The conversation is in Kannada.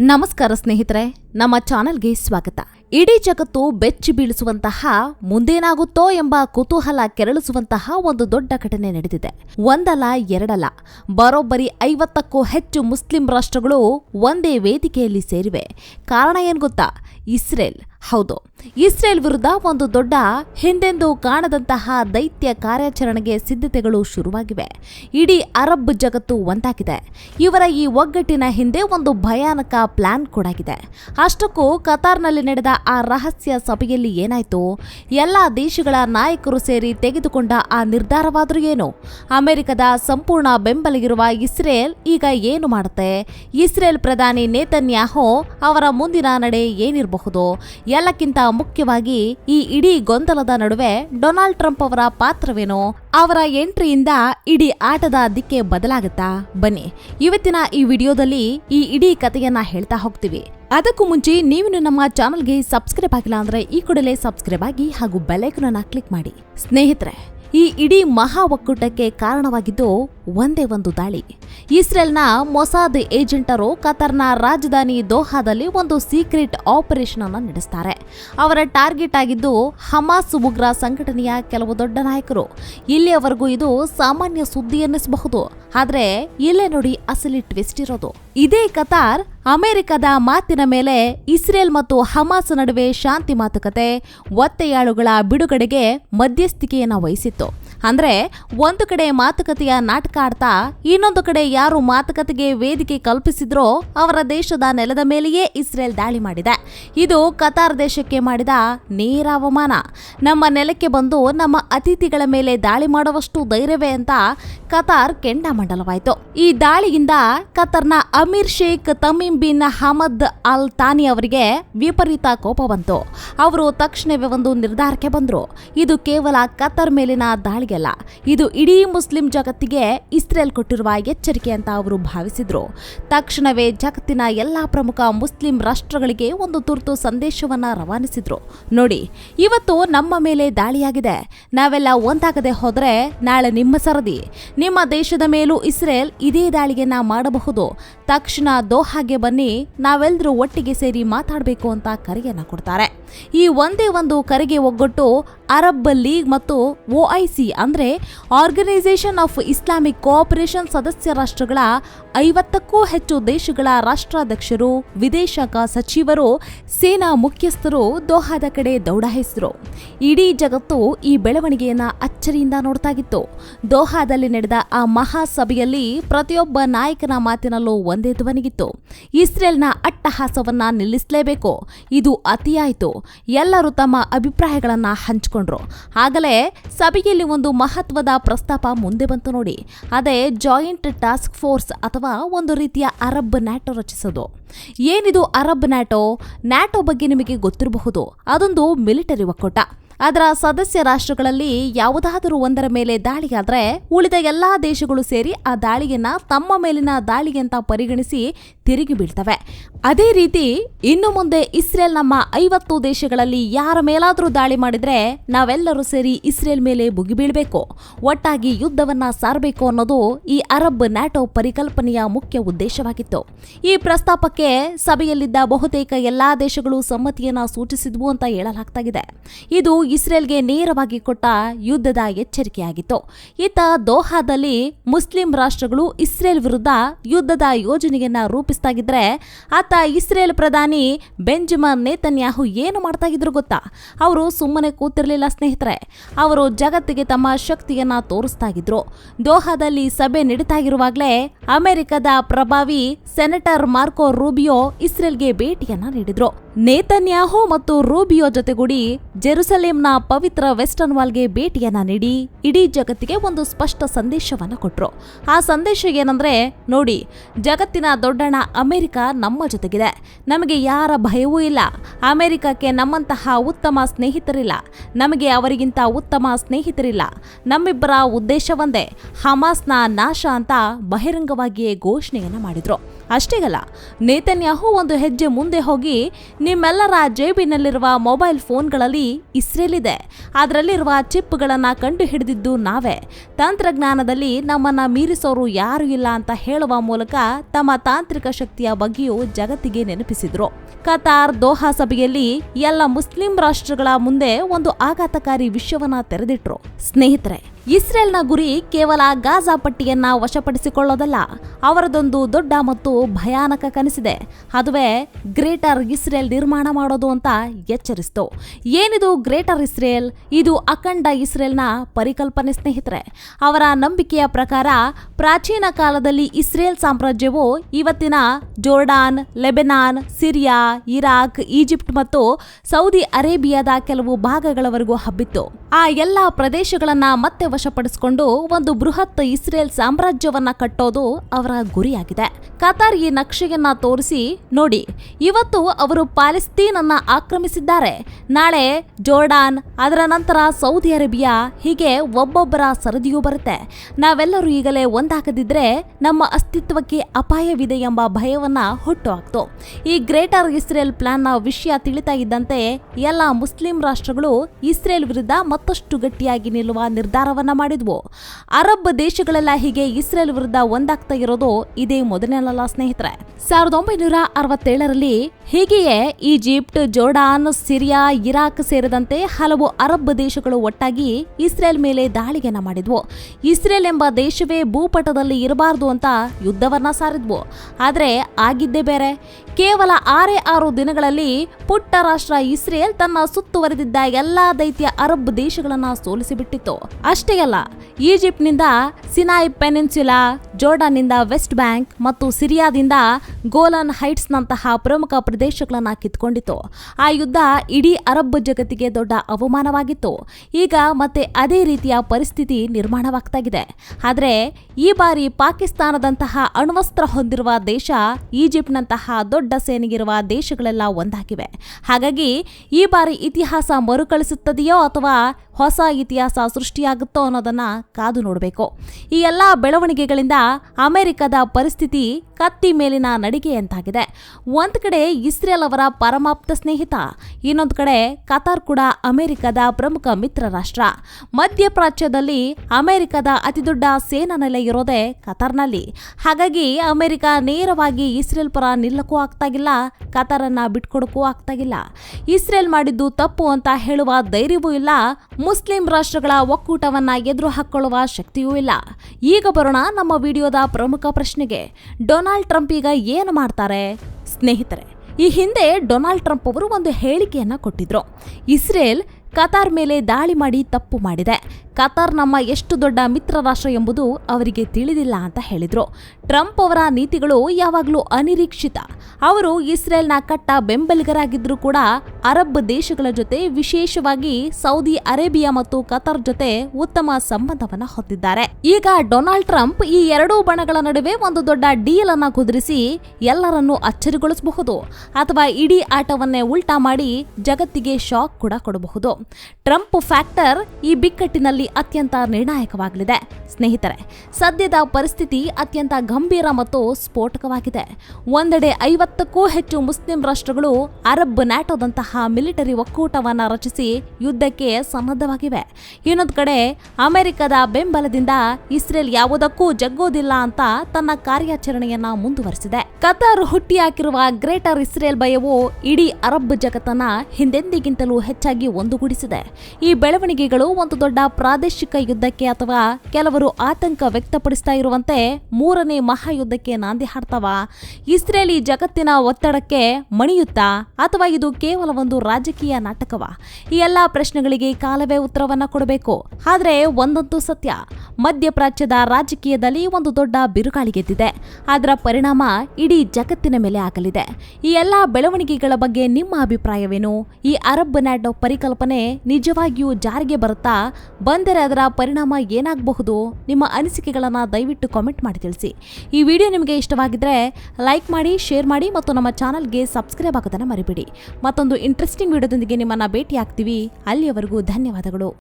ನಮಸ್ಕಾರ ಸ್ನೇಹಿತರೆ, ನಮ್ಮ ಚಾನೆಲ್ಗೆ ಸ್ವಾಗತ. ಇಡೀ ಜಗತ್ತು ಬೆಚ್ಚಿ ಬೀಳಿಸುವಂತಹ, ಮುಂದೇನಾಗುತ್ತೋ ಎಂಬ ಕುತೂಹಲ ಕೆರಳಿಸುವಂತಹ ಒಂದು ದೊಡ್ಡ ಘಟನೆ ನಡೆದಿದೆ. ಒಂದಲ್ಲ, ಎರಡಲ್ಲ. ಬರೋಬ್ಬರಿ ಐವತ್ತಕ್ಕೂ ಹೆಚ್ಚು ಮುಸ್ಲಿಂ ರಾಷ್ಟ್ರಗಳು ಒಂದೇ ವೇದಿಕೆಯಲ್ಲಿ ಸೇರಿವೆ. ಕಾರಣ ಏನ್ ಗೊತ್ತಾ? ಇಸ್ರೇಲ್. ಹೌದು. ಇಸ್ರೇಲ್ ವಿರುದ್ಧ ಒಂದು ದೊಡ್ಡ ಹಿಂದೆಂದೂ ಕಾಣದಂತಹ ದೈತ್ಯ ಕಾರ್ಯಾಚರಣೆಗೆ ಸಿದ್ಧತೆಗಳು ಶುರುವಾಗಿವೆ. ಇಡೀ ಅರಬ್ ಜಗತ್ತು ಒಂದಾಗಿದೆ. ಇವರ ಈ ಒಗ್ಗಟ್ಟಿನ ಹಿಂದೆ ಒಂದು ಭಯಾನಕ ಪ್ಲಾನ್ ಕೂಡ ಇದೆ ಅಷ್ಟಕ್ಕೂ ಕತಾರ್ನಲ್ಲಿ ನಡೆದ ಆ ರಹಸ್ಯ ಸಭೆಯಲ್ಲಿ ಏನಾಯ್ತು? ಎಲ್ಲ ದೇಶಗಳ ನಾಯಕರು ಸೇರಿ ತೆಗೆದುಕೊಂಡ ಆ ನಿರ್ಧಾರವಾದರೂ ಏನು? ಅಮೆರಿಕದ ಸಂಪೂರ್ಣ ಬೆಂಬಲಿಗಿರುವ ಇಸ್ರೇಲ್ ಈಗ ಏನು ಮಾಡುತ್ತೆ? ಇಸ್ರೇಲ್ ಪ್ರಧಾನಿ ನೇತನ್ಯಾಹೋ ಅವರ ಮುಂದಿನ ನಡೆ ಏನಿರಬಹುದು? ಎಲ್ಲಕ್ಕಿಂತ ಮುಖ್ಯವಾಗಿ ಈ ಇಡೀ ಗೊಂದಲದ ನಡುವೆ ಡೊನಾಲ್ಡ್ ಟ್ರಂಪ್ ಅವರ ಪಾತ್ರವೇನು? ಅವರ ಎಂಟ್ರಿಯಿಂದ ಇಡೀ ಆಟದ ದಿಕ್ಕೆ ಬದಲಾಗುತ್ತಾ? ಬನ್ನಿ, ಇವತ್ತಿನ ಈ ವಿಡಿಯೋದಲ್ಲಿ ಈ ಇಡೀ ಕಥೆಯನ್ನ ಹೇಳ್ತಾ ಹೋಗ್ತೀವಿ. ಅದಕ್ಕೂ ಮುಂಚೆ ನೀವು ನಮ್ಮ ಚಾನಲ್ಗೆ ಸಬ್ಸ್ಕ್ರೈಬ್ ಆಗಿಲ್ಲ ಅಂದ್ರೆ ಈ ಕೂಡಲೇ ಸಬ್ಸ್ಕ್ರೈಬ್ ಆಗಿ ಹಾಗೂ ಬೆಲೈಕನನ್ನ ಕ್ಲಿಕ್ ಮಾಡಿ. ಸ್ನೇಹಿತರೆ ಈ ಇಡೀ ಮಹಾ ಒಕ್ಕೂಟಕ್ಕೆ ಕಾರಣವಾಗಿದ್ದು ಒಂದೇ ಒಂದು ದಾಳಿ. ಇಸ್ರೇಲ್ನ ಮೊಸಾದ್ ಏಜೆಂಟರು ಕತಾರ್ನ ರಾಜಧಾನಿ ದೋಹಾದಲ್ಲಿ ಒಂದು ಸೀಕ್ರೆಟ್ ಆಪರೇಷನ್ ಅನ್ನು ನಡೆಸ್ತಾರೆ. ಅವರ ಟಾರ್ಗೆಟ್ ಆಗಿದ್ದು ಹಮಾಸ್ ಉಗ್ರ ಸಂಘಟನೆಯ ಕೆಲವು ದೊಡ್ಡ ನಾಯಕರು. ಇಲ್ಲಿಯವರೆಗೂ ಇದು ಸಾಮಾನ್ಯ ಸುದ್ದಿ ಎನ್ನಿಸಬಹುದು. ಆದರೆ ಇಲ್ಲೇ ನೋಡಿ ಅಸಲಿ ಟ್ವಿಸ್ಟ್ ಇರೋದು. ಇದೇ ಕತಾರ್ ಅಮೆರಿಕದ ಮಾತಿನ ಮೇಲೆ ಇಸ್ರೇಲ್ ಮತ್ತು ಹಮಾಸ್ ನಡುವೆ ಶಾಂತಿ ಮಾತುಕತೆ ಒತ್ತೆಯಾಳುಗಳ ಬಿಡುಗಡೆಗೆ ಮಧ್ಯಸ್ಥಿಕೆಯನ್ನು ವಹಿಸಿತ್ತು. ಅಂದ್ರೆ ಒಂದು ಕಡೆ ಮಾತುಕತೆಯ ನಾಟಕ ಆಡ್ತಾ ಇನ್ನೊಂದು ಕಡೆ ಯಾರು ಮಾತುಕತೆಗೆ ವೇದಿಕೆ ಕಲ್ಪಿಸಿದ್ರೋ ಅವರ ದೇಶದ ನೆಲದ ಮೇಲೆಯೇ ಇಸ್ರೇಲ್ ದಾಳಿ ಮಾಡಿದೆ. ಇದು ಕತಾರ್ ದೇಶಕ್ಕೆ ಮಾಡಿದ ನೇರ ಅವಮಾನ. ನಮ್ಮ ನೆಲಕ್ಕೆ ಬಂದು ನಮ್ಮ ಅತಿಥಿಗಳ ಮೇಲೆ ದಾಳಿ ಮಾಡುವಷ್ಟು ಧೈರ್ಯವೇ ಅಂತ ಕತಾರ್ ಕೆಂಡಮಂಡಲವಾಯಿತು ಈ ದಾಳಿಯಿಂದ ಕತಾರ್ನ Amir Sheikh Tamim bin Hamad Al Thani ಅವರಿಗೆ ವಿಪರೀತ ಕೋಪ ಬಂತು. ಅವರು ತಕ್ಷಣವೇ ಒಂದು ನಿರ್ಧಾರಕ್ಕೆ ಬಂದರು. ಇದು ಕೇವಲ ಕತಾರ್ ಮೇಲಿನ ದಾಳಿಯಲ್ಲ ಇದು ಇಡೀ ಮುಸ್ಲಿಂ ಜಗತ್ತಿಗೆ ಇಸ್ರೇಲ್ ಕೊಟ್ಟಿರುವ ಎಚ್ಚರಿಕೆ ಅಂತ ಅವರು ಭಾವಿಸಿದ್ರು. ತಕ್ಷಣವೇ ಜಗತ್ತಿನ ಎಲ್ಲ ಪ್ರಮುಖ ಮುಸ್ಲಿಂ ರಾಷ್ಟ್ರಗಳಿಗೆ ಒಂದು ತುರ್ತು ಸಂದೇಶವನ್ನ ರವಾನಿಸಿದ್ರು. ನೋಡಿ, ಇವತ್ತು ನಮ್ಮ ಮೇಲೆ ದಾಳಿಯಾಗಿದೆ. ನಾವೆಲ್ಲ ಒಂದಾಗದೆ ಹೋದ್ರೆ ನಾಳೆ ನಿಮ್ಮ ಸರದಿ. ನಿಮ್ಮ ದೇಶದ ಮೇಲೂ ಇಸ್ರೇಲ್ ಇದೇ ದಾಳಿಯನ್ನ ಮಾಡಬಹುದು. ತಕ್ಷಣ ದೋಹಾಗೆ ಬನ್ನಿ ನಾವೆಲ್ಲರೂ ಒಟ್ಟಿಗೆ ಸೇರಿ ಮಾತಾಡಬೇಕು ಅಂತ ಕರೆಯನ್ನ ಕೊಡ್ತಾರೆ. ಈ ಒಂದೇ ಒಂದು ಕರೆಗೆ ಒಗ್ಗಟ್ಟು ಅರಬ್ ಲೀಗ್ ಮತ್ತು ಒಐಸಿ ಅಂದರೆ ಆರ್ಗನೈಸೇಷನ್ ಆಫ್ ಇಸ್ಲಾಮಿಕ್ ಕೋಆಪರೇಷನ್ ಸದಸ್ಯ ರಾಷ್ಟ್ರಗಳ ಐವತ್ತಕ್ಕೂ ಹೆಚ್ಚು ದೇಶಗಳ ರಾಷ್ಟ್ರಾಧ್ಯಕ್ಷರು, ವಿದೇಶಾಂಗ ಸಚಿವರು, ಸೇನಾ ಮುಖ್ಯಸ್ಥರು, ದೋಹಾದ ಕಡೆ ದೌಡಾಯಿಸಿದ್ರು ಇಡೀ ಜಗತ್ತು ಈ ಬೆಳವಣಿಗೆಯನ್ನ ಅಚ್ಚರಿಯಿಂದ ನೋಡ್ತಾಗಿತ್ತು. ದೋಹಾದಲ್ಲಿ ನಡೆದ ಆ ಮಹಾಸಭೆಯಲ್ಲಿ ಪ್ರತಿಯೊಬ್ಬ ನಾಯಕನ ಮಾತಿನಲ್ಲೂ ಒಂದೇ ಧ್ವನಿಗಿತ್ತು. ಇಸ್ರೇಲ್ನ ಅಟ್ಟಹಾಸವನ್ನ ನಿಲ್ಲಿಸಲೇಬೇಕು. ಇದು ಅತಿಯಾಯಿತು. ಎಲ್ಲರೂ ತಮ್ಮ ಅಭಿಪ್ರಾಯಗಳನ್ನು ಹಂಚಿಕೊಂಡ್ರು. ಆಗಲೇ ಸಭೆಯಲ್ಲಿ ಒಂದು ಮಹತ್ವದ ಪ್ರಸ್ತಾಪ ಮುಂದೆ ಬಂತು ನೋಡಿ. ಅದೇ ಜಾಯಿಂಟ್ ಟಾಸ್ಕ್ ಫೋರ್ಸ್ ಅಥವಾ ಒಂದು ರೀತಿಯ ಅರಬ್ ನ್ಯಾಟೋ ರಚಿಸೋದು. ಏನಿದು ಅರಬ್ ನ್ಯಾಟೋ? ನ್ಯಾಟೋ ಬಗ್ಗೆ ನಿಮಗೆ ಗೊತ್ತಿರಬಹುದು. ಅದೊಂದು ಮಿಲಿಟರಿ ಒಕ್ಕೂಟ. ಅದರ ಸದಸ್ಯ ರಾಷ್ಟ್ರಗಳಲ್ಲಿ ಯಾವುದಾದರೂ ಒಂದರ ಮೇಲೆ ದಾಳಿಯಾದರೆ ಉಳಿದ ಎಲ್ಲಾ ದೇಶಗಳು ಸೇರಿ ಆ ದಾಳಿಯನ್ನ ತಮ್ಮ ಮೇಲಿನ ದಾಳಿಗೆ ಅಂತ ಪರಿಗಣಿಸಿ ತಿರುಗಿ ಬೀಳ್ತವೆ. ಅದೇ ರೀತಿ ಇನ್ನು ಮುಂದೆ ಇಸ್ರೇಲ್ ನಮ್ಮ ಐವತ್ತು ದೇಶಗಳಲ್ಲಿ ಯಾರ ಮೇಲಾದರೂ ದಾಳಿ ಮಾಡಿದ್ರೆ ನಾವೆಲ್ಲರೂ ಸೇರಿ ಇಸ್ರೇಲ್ ಮೇಲೆ ಬುಗಿಬೀಳ್ಬೇಕು ಒಟ್ಟಾಗಿ ಯುದ್ಧವನ್ನ ಸಾರಬೇಕು ಅನ್ನೋದು ಈ ಅರಬ್ ನ್ಯಾಟೋ ಪರಿಕಲ್ಪನೆಯ ಮುಖ್ಯ ಉದ್ದೇಶವಾಗಿತ್ತು. ಈ ಪ್ರಸ್ತಾಪಕ್ಕೆ ಸಭೆಯಲ್ಲಿದ್ದ ಬಹುತೇಕ ಎಲ್ಲಾ ದೇಶಗಳು ಸಮ್ಮತಿಯನ್ನ ಸೂಚಿಸಿದ್ವು ಅಂತ ಹೇಳಲಾಗ್ತಾಗಿದೆ. ಇದು ಇಸ್ರೇಲ್ಗೆ ನೇರವಾಗಿ ಕೊಟ್ಟ ಯುದ್ಧದ ಎಚ್ಚರಿಕೆಯಾಗಿತ್ತು. ಇತ್ತ ದೋಹಾದಲ್ಲಿ ಮುಸ್ಲಿಂ ರಾಷ್ಟ್ರಗಳು ಇಸ್ರೇಲ್ ವಿರುದ್ಧ ಯುದ್ಧದ ಯೋಜನೆಯನ್ನ ರೂಪಿಸ್ತಾಗಿದ್ರೆ ಆತ ಇಸ್ರೇಲ್ ಪ್ರಧಾನಿ ಬೆಂಜಮನ್ ನೇತನ್ಯಾಹು ಏನು ಮಾಡ್ತಾ ಇದ್ರು ಗೊತ್ತಾ? ಅವರು ಸುಮ್ಮನೆ ಕೂತಿರಲಿಲ್ಲ ಸ್ನೇಹಿತರೆ. ಅವರು ಜಗತ್ತಿಗೆ ತಮ್ಮ ಶಕ್ತಿಯನ್ನ ತೋರಿಸ್ತಾ ಇದ್ರು ದೋಹಾದಲ್ಲಿ ಸಭೆ ನಡೀತಾ ಇರುವಾಗಲೇ ಅಮೆರಿಕದ ಪ್ರಭಾವಿ ಸೆನೆಟರ್ ಮಾರ್ಕೋ ರೂಬಿಯೋ ಇಸ್ರೇಲ್ಗೆ ಭೇಟಿಯನ್ನ ನೀಡಿದ್ರು. ನೇತನ್ಯಾಹು ಮತ್ತು ರೂಬಿಯೋ ಜೊತೆಗೂಡಿ ಜೆರುಸಲೇಂನ ಪವಿತ್ರ ವೆಸ್ಟರ್ನ್ ವಾಲ್ಗೆ ಭೇಟಿಯನ್ನ ನೀಡಿ ಇಡೀ ಜಗತ್ತಿಗೆ ಒಂದು ಸ್ಪಷ್ಟ ಸಂದೇಶವನ್ನು ಕೊಟ್ಟರು ಆ ಸಂದೇಶ ಏನಂದ್ರೆ, ನೋಡಿ, ಜಗತ್ತಿನ ದೊಡ್ಡಣ್ಣ ಅಮೆರಿಕ ನಮ್ಮ ಜೊತೆಗಿದೆ. ನಮಗೆ ಯಾರ ಭಯವೂ ಇಲ್ಲ. ಅಮೆರಿಕಕ್ಕೆ ನಮ್ಮಂತಹ ಉತ್ತಮ ಸ್ನೇಹಿತರಿಲ್ಲ. ನಮಗೆ ಅವರಿಗಿಂತ ಉತ್ತಮ ಸ್ನೇಹಿತರಿಲ್ಲ. ನಮ್ಮಿಬ್ಬರ ಉದ್ದೇಶವೊಂದೇ, ಹಮಾಸ್ನ ನಾಶ ಅಂತ ಬಹಿರಂಗವಾಗಿಯೇ ಘೋಷಣೆಯನ್ನು ಮಾಡಿದ್ರು. ಅಷ್ಟೇಗಲ್ಲ ನೇತನ್ಯಾಹು ಒಂದು ಹೆಜ್ಜೆ ಮುಂದೆ ಹೋಗಿ ನಿಮ್ಮೆಲ್ಲರ ಜೇಬಿನಲ್ಲಿರುವ ಮೊಬೈಲ್ ಫೋನ್ಗಳಲ್ಲಿ ಇಸ್ರೇಲ್ ಇದೆ ಅದರಲ್ಲಿರುವ ಚಿಪ್ಗಳನ್ನು ಕಂಡು ಹಿಡಿದಿದ್ದು ನಾವೇ. ತಂತ್ರಜ್ಞಾನದಲ್ಲಿ ನಮ್ಮನ್ನು ಮೀರಿಸೋರು ಯಾರು ಇಲ್ಲ ಅಂತ ಹೇಳುವ ಮೂಲಕ ತಮ್ಮ ತಾಂತ್ರಿಕ ಶಕ್ತಿಯ ಬಗ್ಗೆಯೂ ಜಗತ್ತಿಗೆ ನೆನಪಿಸಿದ್ರು. ಕತಾರ್ ದೋಹಾ ಸಭೆಯಲ್ಲಿ ಎಲ್ಲ ಮುಸ್ಲಿಂ ರಾಷ್ಟ್ರಗಳ ಮುಂದೆ ಒಂದು ಆಘಾತಕಾರಿ ವಿಷಯವನ್ನು ತೆರೆದಿಟ್ರು. ಸ್ನೇಹಿತರೆ ಇಸ್ರೇಲ್ನ ಗುರಿ ಕೇವಲ ಗಾಜಾ ಪಟ್ಟಿಯನ್ನ ವಶಪಡಿಸಿಕೊಳ್ಳೋದಲ್ಲ, ಅವರದೊಂದು ದೊಡ್ಡ ಮತ್ತು ಭಯಾನಕ ಕನಸಿದೆ. ಅದುವೇ ಗ್ರೇಟರ್ ಇಸ್ರೇಲ್ ನಿರ್ಮಾಣ ಮಾಡೋದು ಅಂತ ಎಚ್ಚರಿಸ್ತು. ಏನಿದು ಗ್ರೇಟರ್ ಇಸ್ರೇಲ್? ಇದು ಅಖಂಡ ಇಸ್ರೇಲ್ನ ಪರಿಕಲ್ಪನೆ ಸ್ನೇಹಿತರೆ. ಅವರ ನಂಬಿಕೆಯ ಪ್ರಕಾರ ಪ್ರಾಚೀನ ಕಾಲದಲ್ಲಿ ಇಸ್ರೇಲ್ ಸಾಮ್ರಾಜ್ಯವು ಇವತ್ತಿನ Jordan, Lebanon, Syria, Iraq, Egypt ಮತ್ತು ಸೌದಿ ಅರೇಬಿಯಾದ ಕೆಲವು ಭಾಗಗಳವರೆಗೂ ಹಬ್ಬಿತ್ತು. ಆ ಎಲ್ಲ ಪ್ರದೇಶಗಳನ್ನ ಮತ್ತೆ ವಶಪಡಿಸಿಕೊಂಡು ಒಂದು ಬೃಹತ್ ಇಸ್ರೇಲ್ ಸಾಮ್ರಾಜ್ಯವನ್ನ ಕಟ್ಟೋದು ಅವರ ಗುರಿಯಾಗಿದೆ. ಕತಾರ್ ಈ ನಕ್ಷೆಯನ್ನ ತೋರಿಸಿ, ನೋಡಿ, ಇವತ್ತು ಅವರು ಪ್ಯಾಲೆಸ್ತೀನ್ ಅನ್ನ ಆಕ್ರಮಿಸಿದ್ದಾರೆ. ನಾಳೆ ಜೋರ್ಡಾನ್, ಅದರ ನಂತರ ಸೌದಿ ಅರೇಬಿಯಾ, ಹೀಗೆ ಒಬ್ಬೊಬ್ಬರ ಸರದಿಯೂ ಬರುತ್ತೆ. ನಾವೆಲ್ಲರೂ ಈಗಲೇ ಒಂದಾಗದಿದ್ರೆ ನಮ್ಮ ಅಸ್ತಿತ್ವಕ್ಕೆ ಅಪಾಯವಿದೆ ಎಂಬ ಭಯವನ್ನ ಹುಟ್ಟುಹಾಕ್ತು. ಈ ಗ್ರೇಟರ್ ಇಸ್ರೇಲ್ ಪ್ಲಾನ್ನ ವಿಷಯ ತಿಳಿತಾ ಇದ್ದಂತೆ ಎಲ್ಲ ಮುಸ್ಲಿಂ ರಾಷ್ಟ್ರಗಳು ಇಸ್ರೇಲ್ ವಿರುದ್ಧ ಮತ್ತಷ್ಟು ಗಟ್ಟಿಯಾಗಿ ನಿಲ್ಲುವ ನಿರ್ಧಾರವನ್ನ ಮಾಡಿದ್ವು. ಅರಬ್ ದೇಶಗಳೆಲ್ಲ ಹೀಗೆ ಇಸ್ರೇಲ್ ವಿರುದ್ಧ ಒಂದಾಗ್ತಾ ಇರೋದು ಇದೇ ಮೊದಲನೇಲಲ್ಲ ಸ್ನೇಹಿತರೆ. ಸಾವಿರದ ಒಂಬೈನೂರ ಅರವತ್ತೇಳರಲ್ಲಿ ಹೀಗೆಯೇ ಈಜಿಪ್ಟ್, ಜೋರ್ಡಾನ್, ಸಿರಿಯಾ, ಇರಾಕ್ ಸೇರಿದಂತೆ ಹಲವು ಅರಬ್ ದೇಶಗಳು ಒಟ್ಟಾಗಿ ಇಸ್ರೇಲ್ ಮೇಲೆ ದಾಳಿಯನ್ನ ಮಾಡಿದ್ವು. ಇಸ್ರೇಲ್ ಎಂಬ ದೇಶವೇ ಭೂಪಟದಲ್ಲಿ ಇರಬಾರದು ಅಂತ ಯುದ್ಧವನ್ನ ಸಾರಿದ್ವು. ಆದರೆ ಆಗಿದ್ದೇ ಬೇರೆ. ಕೇವಲ ಆರೇ ಆರು ದಿನಗಳಲ್ಲಿ ಪುಟ್ಟ ರಾಷ್ಟ್ರ ಇಸ್ರೇಲ್ ತನ್ನ ಸುತ್ತುವರೆದಿದ್ದ ಎಲ್ಲಾ ದೈತ್ಯ ಅರಬ್ ದೇಶಗಳನ್ನ ಸೋಲಿಸಿಬಿಟ್ಟಿತ್ತು ಅಷ್ಟೇ ಅಲ್ಲ, ಈಜಿಪ್ಟ್ನಿಂದ ಸಿನಾಯ್ ಪೆನಿನ್ಸುಲಾ, ಜೋರ್ಡಾನ್ನಿಂದ ವೆಸ್ಟ್ ಬ್ಯಾಂಕ್ ಮತ್ತು ಸಿರಿಯಾದಿಂದ ಗೋಲನ್ ಹೈಟ್ಸ್ನಂತಹ ಪ್ರಮುಖ ಪ್ರದೇಶಗಳನ್ನ ಕಿತ್ಕೊಂಡಿತ್ತು ಆ ಯುದ್ಧ ಇಡೀ ಅರಬ್ ಜಗತ್ತಿಗೆ ದೊಡ್ಡ ಅವಮಾನವಾಗಿತ್ತು. ಈಗ ಮತ್ತೆ ಅದೇ ರೀತಿಯ ಪರಿಸ್ಥಿತಿ ನಿರ್ಮಾಣವಾಗ್ತಾ ಇದೆ ಆದರೆ, ಈ ಬಾರಿ ಪಾಕಿಸ್ತಾನದಂತಹ ಅಣ್ವಸ್ತ್ರ ಹೊಂದಿರುವ ದೇಶ ಈಜಿಪ್ಟ್ನಂತಹ ದೊಡ್ಡ ಸೇನೆಗಿರುವ ದೇಶಗಳೆಲ್ಲ ಒಂದಾಗಿವೆ. ಹಾಗಾಗಿ ಈ ಬಾರಿ ಇತಿಹಾಸ ಮರುಕಳಿಸುತ್ತದೆಯೋ ಅಥವಾ ಹೊಸ ಇತಿಹಾಸ ಸೃಷ್ಟಿಯಾಗುತ್ತೋ ಅನ್ನೋದನ್ನು ಕಾದು ನೋಡಬೇಕು. ಈ ಎಲ್ಲ ಬೆಳವಣಿಗೆಗಳಿಂದ ಅಮೆರಿಕದ ಪರಿಸ್ಥಿತಿ ಕತ್ತಿ ಮೇಲಿನ ನಡಿಗೆಯಂತಾಗಿದೆ ಒಂದು ಕಡೆ ಇಸ್ರೇಲ್ ಅವರ ಪರಮಾಪ್ತ ಸ್ನೇಹಿತ, ಇನ್ನೊಂದು ಕಡೆ ಕತಾರ್ ಕೂಡ ಅಮೆರಿಕದ ಪ್ರಮುಖ ಮಿತ್ರ ರಾಷ್ಟ್ರ. ಮಧ್ಯಪ್ರಾಚ್ಯದಲ್ಲಿ ಅಮೆರಿಕದ ಅತಿದೊಡ್ಡ ಸೇನಾ ನೆಲೆ ಇರೋದೇ ಕತಾರ್ನಲ್ಲಿ. ಹಾಗಾಗಿ ಅಮೆರಿಕ ನೇರವಾಗಿ ಇಸ್ರೇಲ್ ಪರ ನಿಲ್ಲಕ್ಕೂ ಆಗ್ತಾಗಿಲ್ಲ, ಕತಾರನ್ನ ಬಿಟ್ಕೊಡಕ್ಕೂ ಆಗ್ತಾಗಿಲ್ಲ. ಇಸ್ರೇಲ್ ಮಾಡಿದ್ದು ತಪ್ಪು ಅಂತ ಹೇಳುವ ಧೈರ್ಯವೂ ಇಲ್ಲ, ಮುಸ್ಲಿಂ ರಾಷ್ಟ್ರಗಳ ಒಕ್ಕೂಟವನ್ನ ಎದುರು ಹಾಕೊಳ್ಳುವ ಶಕ್ತಿಯೂ ಇಲ್ಲ. ಈಗ ಬರೋಣ ನಮ್ಮ ವಿಡಿಯೋದ ಪ್ರಮುಖ ಪ್ರಶ್ನೆಗೆ. ಡೊನಾಲ್ಡ್ ಟ್ರಂಪ್ ಈಗ ಏನು ಮಾಡ್ತಾರೆ? ಸ್ನೇಹಿತರೆ, ಈ ಹಿಂದೆ ಡೊನಾಲ್ಡ್ ಟ್ರಂಪ್ ಅವರು ಒಂದು ಹೇಳಿಕೆಯನ್ನು ಕೊಟ್ಟಿದ್ರು. ಇಸ್ರೇಲ್, ಕತಾರ್ ಮೇಲೆ ದಾಳಿ ಮಾಡಿ ತಪ್ಪು ಮಾಡಿದೆ. ಕತಾರ್ ನಮ್ಮ ಎಷ್ಟು ದೊಡ್ಡ ಮಿತ್ರ ರಾಷ್ಟ್ರ ಎಂಬುದು ಅವರಿಗೆ ತಿಳಿದಿಲ್ಲ ಅಂತ ಹೇಳಿದರು. ಟ್ರಂಪ್ ಅವರ ನೀತಿಗಳು ಯಾವಾಗಲೂ ಅನಿರೀಕ್ಷಿತ. ಅವರು ಇಸ್ರೇಲ್ನ ಕಟ್ಟ ಬೆಂಬಲಿಗರಾಗಿದ್ದರೂ ಕೂಡ ಅರಬ್ ದೇಶಗಳ ಜೊತೆ ವಿಶೇಷವಾಗಿ ಸೌದಿ ಅರೇಬಿಯಾ ಮತ್ತು ಕತಾರ್ ಜೊತೆ ಉತ್ತಮ ಸಂಬಂಧವನ್ನು ಹೊಂದಿದ್ದಾರೆ. ಈಗ ಡೊನಾಲ್ಡ್ ಟ್ರಂಪ್ ಈ ಎರಡೂ ಬಣಗಳ ನಡುವೆ ಒಂದು ದೊಡ್ಡ ಡೀಲ್ ಅನ್ನು ಕುದುರಿಸಿ ಎಲ್ಲರನ್ನೂ ಅಚ್ಚರಿಗೊಳಿಸಬಹುದು ಅಥವಾ ಇಡೀ ಆಟವನ್ನೇ ಉಲ್ಟಾ ಮಾಡಿ ಜಗತ್ತಿಗೆ ಶಾಕ್ ಕೂಡ ಕೊಡಬಹುದು. ಟ್ರಂಪ್ ಫ್ಯಾಕ್ಟರ್ ಈ ಬಿಕ್ಕಟ್ಟಿನಲ್ಲಿ ಅತ್ಯಂತ ನಿರ್ಣಾಯಕವಾಗಲಿದೆ. ಸ್ನೇಹಿತರೆ, ಸದ್ಯದ ಪರಿಸ್ಥಿತಿ ಅತ್ಯಂತ ಗಂಭೀರ ಮತ್ತು ಸ್ಫೋಟಕವಾಗಿದೆ. ಒಂದೆಡೆ ಐವತ್ತಕ್ಕೂ ಹೆಚ್ಚು ಮುಸ್ಲಿಂ ರಾಷ್ಟ್ರಗಳು ಅರಬ್ ನ್ಯಾಟೋದಂತಹ ಮಿಲಿಟರಿ ಒಕ್ಕೂಟವನ್ನ ರಚಿಸಿ ಯುದ್ಧಕ್ಕೆ ಸನ್ನದ್ಧವಾಗಿವೆ. ಇನ್ನೊಂದು ಕಡೆ, ಅಮೆರಿಕದ ಬೆಂಬಲದಿಂದ ಇಸ್ರೇಲ್ ಯಾವುದಕ್ಕೂ ಜಗ್ಗೋದಿಲ್ಲ ಅಂತ ತನ್ನ ಕಾರ್ಯಾಚರಣೆಯನ್ನ ಮುಂದುವರೆಸಿದೆ. ಕತಾರ್ ಹುಟ್ಟಿಹಾಕಿರುವ ಗ್ರೇಟರ್ ಇಸ್ರೇಲ್ ಭಯವು ಇಡೀ ಅರಬ್ ಜಗತ್ತನ್ನ ಹಿಂದೆಂದಿಗಿಂತಲೂ ಹೆಚ್ಚಾಗಿ ಒಂದುಗೂಡಿಸಿದೆ. ಈ ಬೆಳವಣಿಗೆಗಳು ಒಂದು ದೊಡ್ಡ ಪ್ರಾದೇಶಿಕ ಯುದ್ಧಕ್ಕೆ ಅಥವಾ ಕೆಲವರು ಆತಂಕ ವ್ಯಕ್ತಪಡಿಸ್ತಾ ಇರುವಂತೆ ಮೂರನೇ ಮಹಾಯುದ್ಧಕ್ಕೆ ನಾಂದಿ ಹಾಡ್ತಾವ. ಇಸ್ರೇಲಿ ಜಗತ್ತಿನ ಒತ್ತಡಕ್ಕೆ ಮಣಿಯುತ್ತಾ ಅಥವಾ ಇದು ಕೇವಲ ಒಂದು ರಾಜಕೀಯ ನಾಟಕವ? ಈ ಎಲ್ಲ ಪ್ರಶ್ನೆಗಳಿಗೆ ಕಾಲವೇ ಉತ್ತರವನ್ನ ಕೊಡಬೇಕು. ಆದರೆ ಒಂದಂತೂ ಸತ್ಯ. ಮಧ್ಯಪ್ರಾಚ್ಯದ ರಾಜಕೀಯದಲ್ಲಿ ಒಂದು ದೊಡ್ಡ ಬಿರುಗಾಳಿಗೆದ್ದಿದೆ ಅದರ ಪರಿಣಾಮ ಇಡೀ ಜಗತ್ತಿನ ಮೇಲೆ ಆಗಲಿದೆ. ಈ ಎಲ್ಲ ಬೆಳವಣಿಗೆಗಳ ಬಗ್ಗೆ ನಿಮ್ಮ ಅಭಿಪ್ರಾಯವೇನು? ಈ ಅರಬ್ ನ್ಯಾಟೋ ಪರಿಕಲ್ಪನೆ ನಿಜವಾಗಿಯೂ ಜಾರಿಗೆ ಬರುತ್ತಾ? ಬಂದರೆ ಅದರ ಪರಿಣಾಮ ಏನಾಗಬಹುದು? ನಿಮ್ಮ ಅನಿಸಿಕೆಗಳನ್ನು ದಯವಿಟ್ಟು ಕಾಮೆಂಟ್ ಮಾಡಿ ತಿಳಿಸಿ. ಈ ವಿಡಿಯೋ ನಿಮಗೆ ಇಷ್ಟವಾಗಿದ್ದರೆ ಲೈಕ್ ಮಾಡಿ ಶೇರ್ ಮಾಡಿ ಮತ್ತು ನಮ್ಮ ಚಾನಲ್ಗೆ ಸಬ್ಸ್ಕ್ರೈಬ್ ಆಗೋದನ್ನು ಮರಿಬೇಡಿ. ಮತ್ತೊಂದು ಇಂಟ್ರೆಸ್ಟಿಂಗ್ ವಿಡಿಯೋದೊಂದಿಗೆ ನಿಮ್ಮನ್ನು ಭೇಟಿ ಆಗ್ತೀವಿ ಅಲ್ಲಿಯವರೆಗೂ ಧನ್ಯವಾದಗಳು.